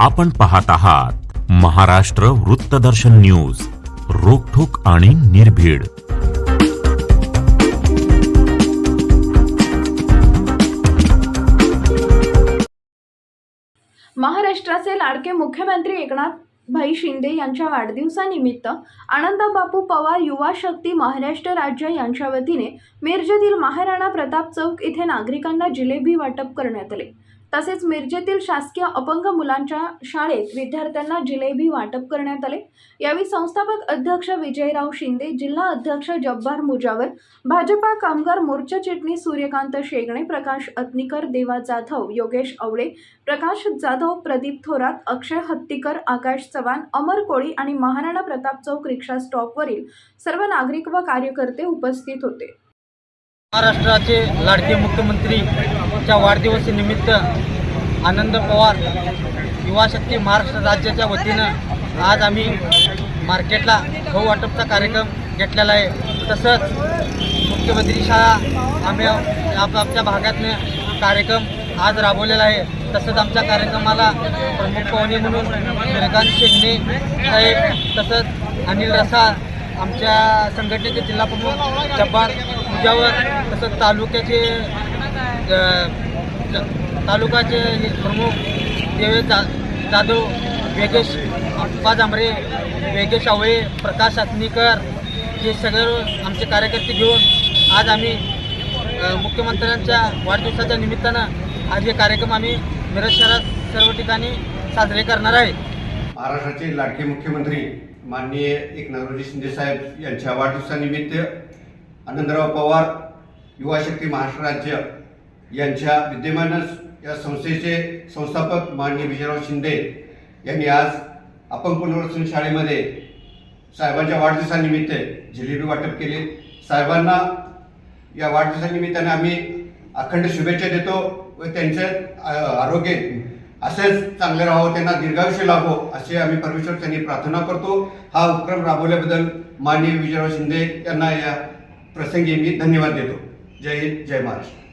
आपण पाहत आहात महाराष्ट्र वृत्तदर्शन न्यूज रोखोक आणि निर्भीड. महाराष्ट्राचे लाडके मुख्यमंत्री एकनाथ भाई शिंदे यांच्या वाढदिवसानिमित्त आनंदबापू पवार युवा शक्ती महाराष्ट्र राज्य यांच्या वतीने मिरजेतील महाराणा प्रताप चौक इथे नागरिकांना जिलेबी वाटप करण्यात आले. तसेच मिरजेतील शासकीय अपंग मुलांच्या शाळेत विद्यार्थ्यांना जिलेबी वाटप करण्यात आले. यावेळी संस्थापक अध्यक्ष विजयराव शिंदे जिल्हा अध्यक्ष जब्बार मुजावर भाजपा कामगार मोर्चा चिटणीस सूर्यकांत शेगणे प्रकाश अत्निकर देवा जाधव योगेश आवळे प्रकाश जाधव प्रदीप थोरात अक्षय हत्तीकर आकाश चव्हाण अमर कोळी आणि महाराणा प्रताप चौक रिक्षा स्टॉपवरील सर्व नागरिक व कार्यकर्ते उपस्थित होते. महाराष्ट्राचे लाडके मुख्यमंत्रीच्या वाढदिवसानिमित्त आनंद पवार युवा शक्ती महाराष्ट्र राज्याच्या वतीनं आज आम्ही मार्केटला गहू वाटपचा कार्यक्रम घेतलेला आहे. तसंच मुख्यमंत्री शाळा आम्ही आप आमच्या भागातनं कार्यक्रम आज राबवलेला आहे. तसंच आमच्या कार्यक्रमाला प्रमुख पाहुणे म्हणून श्रीकांत शेंडे साहेब तसंच अनिल रसाळ आमच्या संघटनेचे जिल्हा प्रमुख जब्बार मुजावर तसंच तालुक्याचे तालुकाचे हे प्रमुख देवे जा जाधव वेगेश अप्पा जांभरे वेगेश आवळे प्रकाश अत्नीकर हे सगळे आमचे कार्यकर्ते घेऊन आज आम्ही मुख्यमंत्र्यांच्या वाढदिवसाच्या निमित्तानं आज हे कार्यक्रम आम्ही मिरज शहरात सर्व ठिकाणी साजरे करणार आहे. महाराष्ट्राचे लाडके मुख्यमंत्री माननीय एकनाथरावजी शिंदे साहेब यांच्या वाढदिवसानिमित्त आनंदराव पवार युवा शक्ती महाराष्ट्र राज्य यांच्या विद्यमान या संस्थेचे संस्थापक माननीय विजयराव शिंदे यांनी आज अपंग पुनर्वसन शाळेमध्ये साहेबांच्या वाढदिवसानिमित्त जिलेबी वाटप केले. साहेबांना या वाढदिवसानिमित्ताने आम्ही अखंड शुभेच्छा देतो व त्यांचे आरोग्य असेच चांगले राहावं त्यांना दीर्घायुष्य लाभो असे आम्ही परमेश्वर त्यांनी प्रार्थना करतो. हा उपक्रम राबवल्याबद्दल माननीय विजयराव शिंदे यांना या प्रसंगी मी धन्यवाद देतो. जय हिंद जय महाराष्ट्र.